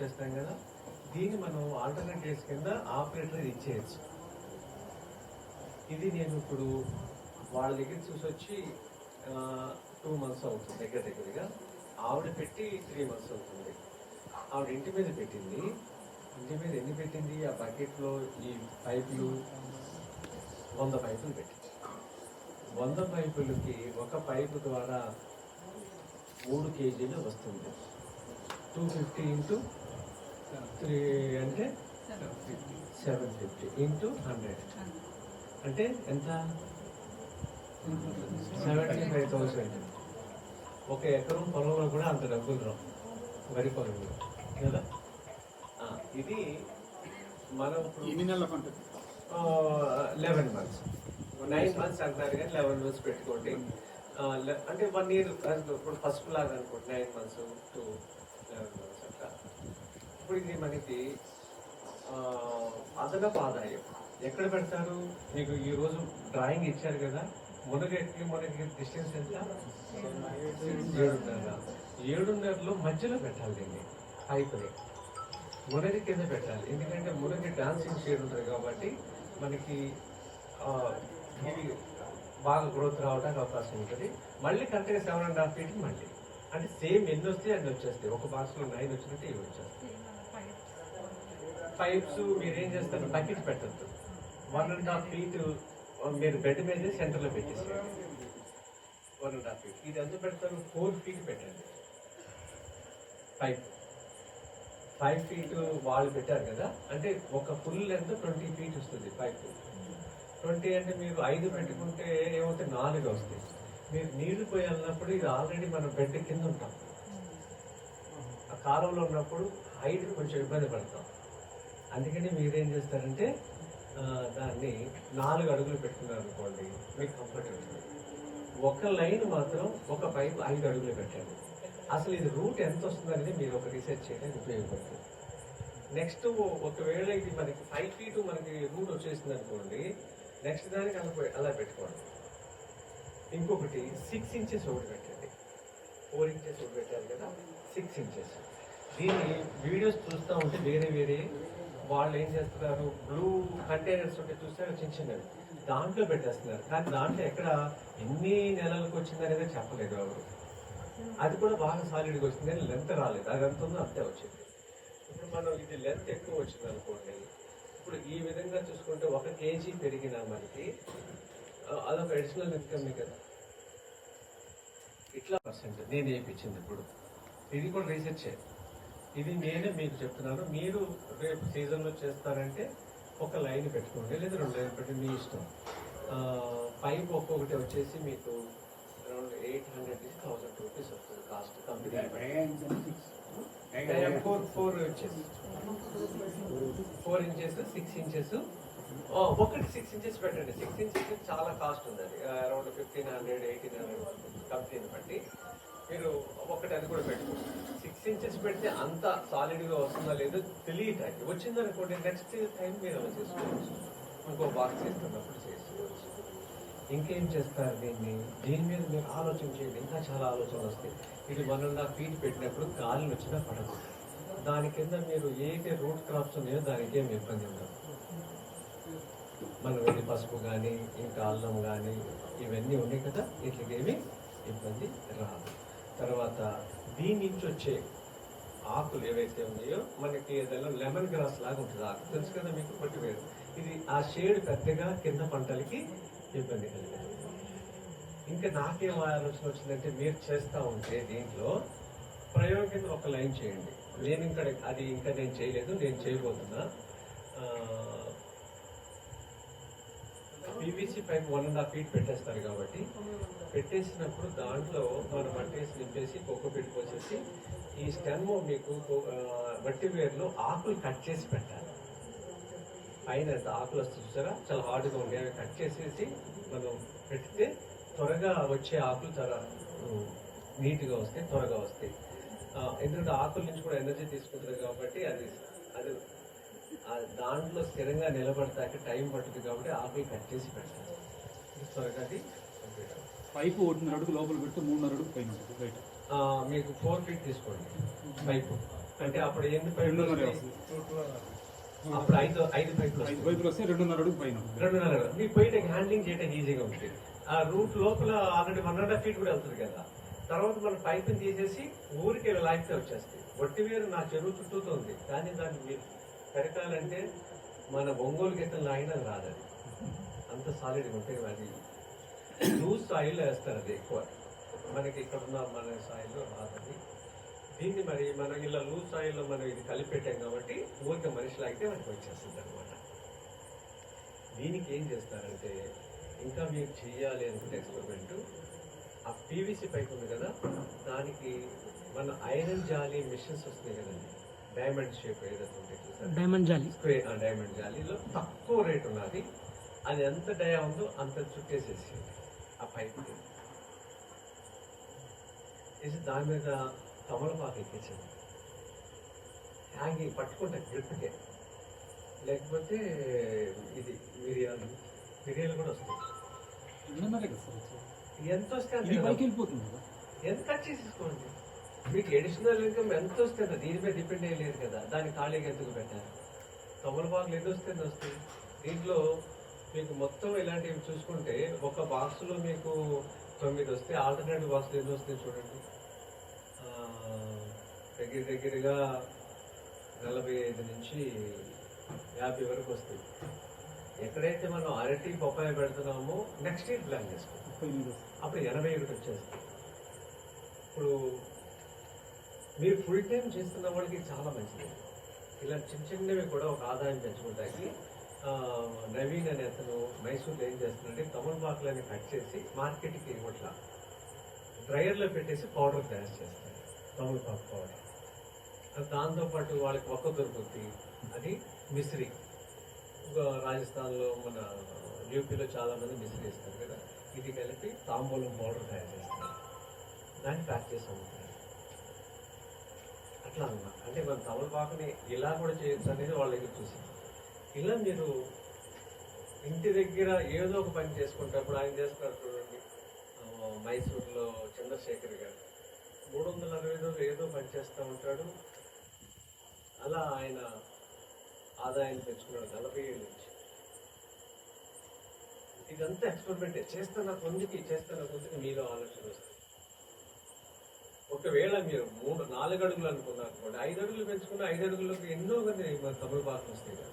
చేస్తాం కదా దీన్ని మనం ఆల్టర్నేటివ్స్ కింద ఆపరేటర్ ఇచ్చేయచ్చు. ఇది నేను ఇప్పుడు వాళ్ళ దగ్గర చూసి వచ్చి టూ మంత్స్ అవుతుంది దగ్గర దగ్గరగా. ఆవిడ పెట్టి త్రీ మంత్స్ అవుతుంది. ఆవిడ ఇంటి మీద పెట్టింది. ఇంటి మీద ఎన్ని పెట్టింది? ఆ బకెట్లో ఈ పైపులు వంద పైపులు పెట్టింది. వంద పైపులకి ఒక పైపు ద్వారా మూడు కేజీలు వస్తుంది. టూ ఫిఫ్టీ ఇంటూ త్రీ అంటే సెవెన్ ఫిఫ్టీ ఇంటూ హండ్రెడ్. అంటే ఎంత? Seventy five thousand. ఒక ఎకరం పొలంలో కూడా అంత డబ్బులు రావు. వరి పొలంలో. కదా? ఇది మనం లెవెన్ మంత్స్. నైన్ మంత్స్ అంటారు కానీ లెవెన్ మంత్స్ పెట్టుకోండి. అంటే వన్ ఇయర్ ఇప్పుడు ఫస్ట్ లాగా అనుకోండి. Nine months to eleven months. ఇప్పుడు ఇది మనకి అదనపు ఆదాయం. ఎక్కడ పెడతారు? మీకు ఈ రోజు డ్రాయింగ్ ఇచ్చారు కదా. మునగకి మనకి డిస్టెన్స్ ఎంత? ఏడున్నర. ఏడున్నరలో మధ్యలో పెట్టాలి దీన్ని. పైపుని మునగి కింద పెట్టాలి. ఎందుకంటే మునగి డాన్సింగ్ షేడ్ ఉంటుంది కాబట్టి మనకి ఇది బాగా గ్రోత్ రావడానికి అవకాశం ఉంటుంది. మళ్ళీ కరెక్ట్గా సెవెన్ అండ్ హాఫ్ ఫీట్ మళ్ళీ. అంటే సేమ్ ఎన్ని వస్తాయి అన్ని వచ్చేస్తాయి. ఒక బాక్స్లో నైన్ వచ్చినట్టు ఇవి వచ్చేస్తాయి. పైప్స్ మీరు ఏం చేస్తారు? బకెట్ పెట్టద్దు. వన్ అండ్ హాఫ్ ఫీట్ మీరు బెడ్ మీద సెంటర్లో పెట్టేసేయండి. వన్ అండ్ హాఫ్ ఫీట్ ఇది ఎంత పెడతారు? ఫోర్ ఫీట్ పెట్టండి. పైప్ ఫైవ్ ఫీట్ వాళ్ళు పెట్టారు కదా? అంటే ఒక ఫుల్ లెంత్ ట్వంటీ ఫీట్ వస్తుంది పైప్ ట్వంటీ అంటే మీరు ఐదు పెట్టుకుంటే ఏమవుతాయి నాలుగు వస్తాయి. మీరు నీళ్ళు పోయాలన్నప్పుడు ఇది ఆల్రెడీ మనం బెడ్ కింద ఉంటాం. ఆ కాలంలో ఉన్నప్పుడు హైట్ కొంచెం ఇబ్బంది పడతాం. అందుకని మీరేం చేస్తారంటే దాన్ని నాలుగు అడుగులు పెట్టుకున్నారు అనుకోండి మీకు కంఫర్ట్ ఉంటుంది. ఒక లైన్ మాత్రం ఒక పైపు ఐదు అడుగులు పెట్టండి. అసలు ఇది రూట్ ఎంత వస్తుంది అనేది మీరు ఒక రీసెర్చ్ చేయడానికి ఉపయోగపడుతుంది. నెక్స్ట్ ఒకవేళ ఇది మనకి ఫైవ్ ఫీట్ మనకి రూట్ వచ్చేసింది అనుకోండి నెక్స్ట్ దానికి అలా అలా పెట్టుకోండి. ఇంకొకటి సిక్స్ ఇంచెస్ ఒకటి పెట్టండి. ఫోర్ ఇంచెస్ ఒకటి పెట్టారు కదా సిక్స్ ఇంచెస్ దీన్ని వీడియోస్ చూస్తూ ఉంటే వేరే వేరే వాళ్ళు ఏం చేస్తున్నారు? బ్లూ కంటైనర్స్ ఉంటే చూస్తే చిన్న చిన్నవి. దాంట్లో పెట్టేస్తున్నారు. కానీ దాంట్లో ఎక్కడ ఎన్ని నెలలకు వచ్చింది అనేది చెప్పలేదు ఎవరు. అది కూడా బాగా సాలిడ్గా వచ్చింది. కానీ లెంత్ రాలేదు. అది ఎంత ఉందో అంతే వచ్చింది. ఇప్పుడు మనం ఇది లెంత్ ఎక్కువ వచ్చింది అనుకోండి. ఇప్పుడు ఈ విధంగా చూసుకుంటే ఒక కేజీ పెరిగినా మనకి అదొక అడిషనల్ ఇన్కమ్ కదా. ఇట్లా పర్సెంట్ నేను వేయించింది ఇప్పుడు. ఇది కూడా రీసెర్చ్ ఇది నేనే మీకు చెప్తున్నాను. మీరు రేపు సీజన్లో చేస్తారంటే ఒక లైన్ పెట్టుకోండి లేదా రెండు లైన్ పెట్టి మీ ఇష్టం. పైప్ ఒక్కొక్కటి వచ్చేసి మీకు అరౌండ్ ఎయిట్ హండ్రెడ్ నుంచి థౌసండ్ రూపీస్ వస్తుంది cost company. Four four inches. Four inches six inches. ఒకటి సిక్స్ ఇంచెస్ పెట్టండి. సిక్స్ ఇంచెస్ చాలా కాస్ట్ ఉంది అది around fifteen hundred eighteen hundred కంపెనీని బట్టి. మీరు ఒకటి అది కూడా పెట్టుకోండి. చేసి పెడితే అంత సాలిడ్గా వస్తుందా లేదో తెలియటానికి వచ్చిందనుకోండి నెక్స్ట్ టైం మీరు అలా చేసుకోవచ్చు. ఇంకో బాక్స్ చేస్తున్నప్పుడు చేసుకోవచ్చు. ఇంకేం చేస్తారు దీన్ని? దీని మీద మీరు ఆలోచన ఇంకా చాలా ఆలోచన వస్తాయి. ఇది వన్ అండ్ ఫీట్ పెట్టినప్పుడు గాలిని వచ్చినా పడదు. దాని కింద మీరు ఏదైతే రూట్ క్రాప్స్ ఉన్నాయో దానికి ఏమి ఇబ్బంది ఉండదు. మనం వెళ్ళి పసుపు కానీ ఇంకా అల్లం కానీ ఇవన్నీ ఉన్నాయి కదా. వీటికి ఏమి ఇబ్బంది రాదు. తర్వాత దీని నుంచి వచ్చే ఆకులు ఏవైతే ఉన్నాయో మనకి ఏదైనా లెమన్ గ్రాస్ లాగా ఉంటుంది. ఆకు తెలుసు కదా మీకు? పట్టి వేరు. ఇది ఆ షేడ్ పెద్దగా కింద పంటలకి ఇబ్బంది కలిగింది. ఇంకా నాకేం ఆలోచన వచ్చిందంటే మీరు చేస్తూ ఉంటే దీంట్లో ప్రయోగం కింద ఒక లైన్ చేయండి. నేను ఇంకా అది ఇంకా నేను చేయలేదు నేను చేయబోతున్నా. PVC pipe one and half feet పెట్టేస్తారు కాబట్టి పెట్టేసినప్పుడు దాంట్లో మనం మట్టేసి నింపేసి కోకో పెట్టి ఈ స్టెమ్ మీకు మట్టి వేర్లో ఆకులు కట్ చేసి పెట్టాలి. పైన ఆకులు వస్తే చూసారా? చాలా హార్డ్గా ఉండే అవి కట్ చేసేసి మనం పెడితే త్వరగా వచ్చే ఆకులు చాలా నీట్గా వస్తాయి త్వరగా వస్తాయి. ఎందుకంటే ఆకుల నుంచి కూడా ఎనర్జీ తీసుకుంటారు కాబట్టి అది అది దాంట్లో స్థిరంగా నిలబడతాక టైం పడుతుంది కాబట్టి ఆకులు కట్ చేసి పెట్టాలి త్వరగా అది. పైపు ఒకటిన్నర అడుగు లోపల పెడితే మూడున్నర అడుగు పైన ఉంటుంది బయట. మీకు ఫోర్ ఫీట్ తీసుకోండి పైపు. అంటే అప్పుడు ఎన్ని పైపులు అప్పుడు ఐదు ఐదు పైపులు ఐదు పైపులు వస్తే రెండున్నర అడుగు పైన రెండున్నర అడుగులు. మీకు పోయిన హ్యాండ్లింగ్ చేయడం ఈజీగా ఉంటుంది. ఆ రూట్ లోపల already one and half feet కూడా వెళ్తుంది కదా. తర్వాత మన పైపుని తీసేసి ఊరికి లాగితే వచ్చేస్తాయి. వట్టి వేరు నా చెరువు చుట్టూతో ఉంది. కానీ దాన్ని మీరు పెరకాలంటే మన ఒంగోలు గీతం ఆయన అది రాదు. అది అంత సాలిడ్గా ఉంటాయి అది లూజ్ సాయిల్లో వేస్తారు అది ఎక్కువ. మనకి ఇక్కడ ఉన్న మన సాయిల్లో రాదది దీన్ని మరి మనం ఇలా లూజ్ సాయిల్లో మనం ఇది కలిపెట్టాం కాబట్టి ఊరిక మనిషి లాగితే మనకి వచ్చేస్తుంది అనమాట దీనికి ఏం చేస్తారంటే ఇంకా మీరు చేయాలి అనుకుంటే ఎక్స్పెరిమెంట్ ఆ పీవీసీ పైకి ఉంది కదా దానికి మన ఐరన్ జాలి మిషన్స్ వస్తున్నాయి కదండి. డైమండ్ షేప్ ఏదైతే? డైమండ్ జాలి. స్క్వేర్ డైమండ్ జాలీలో తక్కువ రేట్ ఉన్నది. అది ఎంత డయా ఉందో అంత చుట్టేసేసి ఆ పైప్ వేసి దాని మీద తమలపాకు ఎక్కించింది హ్యాంగింగ్ పట్టుకుంటే గ్రిప్కే. లేకపోతే ఇది మిరియాలు. మిరియాలు కూడా వస్తాయి. ఎంత వస్తే ఎంత కట్ చేసేసుకోండి? మీకు అడిషనల్ ఇన్కమ్ ఎంత వస్తుంది? దీని మీద డిపెండ్ అయ్యలేదు కదా. దాన్ని ఖాళీగా ఎందుకు పెట్టారు? తమలపాకులు ఎన్ని వస్తే? ఎన్ని వస్తాయి దీంట్లో మీకు మొత్తం ఇలాంటివి చూసుకుంటే ఒక బాక్స్లో మీకు తొమ్మిది వస్తే ఆల్టర్నేటివ్ బాక్స్లో ఎన్ని వస్తాయి చూడండి. దగ్గర దగ్గరగా నలభై ఐదు నుంచి యాభై వరకు వస్తాయి. ఎక్కడైతే మనం అరటి పప్పాయ పెడుతున్నామో నెక్స్ట్ ఇయర్ ప్లాన్ వస్తుంది. అప్పుడు ఎనభై ఒకటి వచ్చేస్తుంది ఇప్పుడు మీరు ఫుల్ టైం చేస్తున్న వాళ్ళకి చాలా మంచిది. ఇలా చిన్న చిన్నవి కూడా ఒక ఆదాయం పెంచుకుంటాకి ఆ, నవీన్ అనే అతను మైసూర్లో ఏం చేస్తున్నాడంటే తమలపాకులని కట్ చేసి మార్కెట్కి ఇవ్వట్లా. డ్రైయర్లో పెట్టేసి పౌడర్ తయారు చేస్తారు తమలపాకు పౌడర్ దాంతోపాటు వాళ్ళకి ఒక్క దొరుకుతుంది అది మిశ్రీ. రాజస్థాన్లో మన యూపీలో చాలా మంది మిశ్రీ ఇస్తారు కదా. ఇది కలిపి తాంబూలం పౌడర్ తయారు చేస్తారు. దాన్ని ప్యాక్ చేసి అమ్ముతారు. అట్లా అన్నమాట అంటే మన తమలపాకుని ఇలా కూడా చేయొచ్చు అనేది వాళ్ళ దగ్గర చూసి. ఇలా మీరు ఇంటి దగ్గర ఏదో ఒక పని చేసుకుంటప్పుడు ఆయన చేస్తున్నారు చూడండి. మైసూరులో మైసూర్లో చంద్రశేఖర్ గారు. మూడు వందల అరవై రోజులు ఏదో పని చేస్తూ ఉంటాడు. అలా ఆయన ఆదాయాన్ని పెంచుకున్నాడు నలభై ఏళ్ళ నుంచి. ఇదంతా ఎక్స్పెరిమెంటే చేస్తున్న కొందికి చేస్తున్న కొందికి మీలో ఆలోచన వస్తుంది. ఒకవేళ మీరు మూడు నాలుగు అడుగులు అనుకున్నారు అనుకోండి ఐదు అడుగులు పెంచుకున్న ఐదు అడుగులకు ఎన్నో మంది మన తమిళ పాటలు వస్తాయి కదా.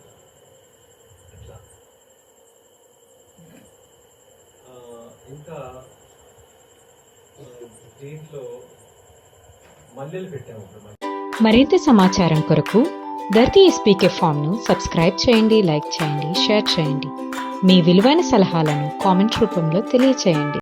అట్లా. ఇంకా దీంట్లో మల్లెలు పెట్టాము మరింత సమాచారం కొరకు ధర్తి ఎస్పీకే ఫామ్ను సబ్స్క్రైబ్ చేయండి లైక్ చేయండి షేర్ చేయండి. మీ విలువైన సలహాలను కామెంట్ రూపంలో తెలియచేయండి.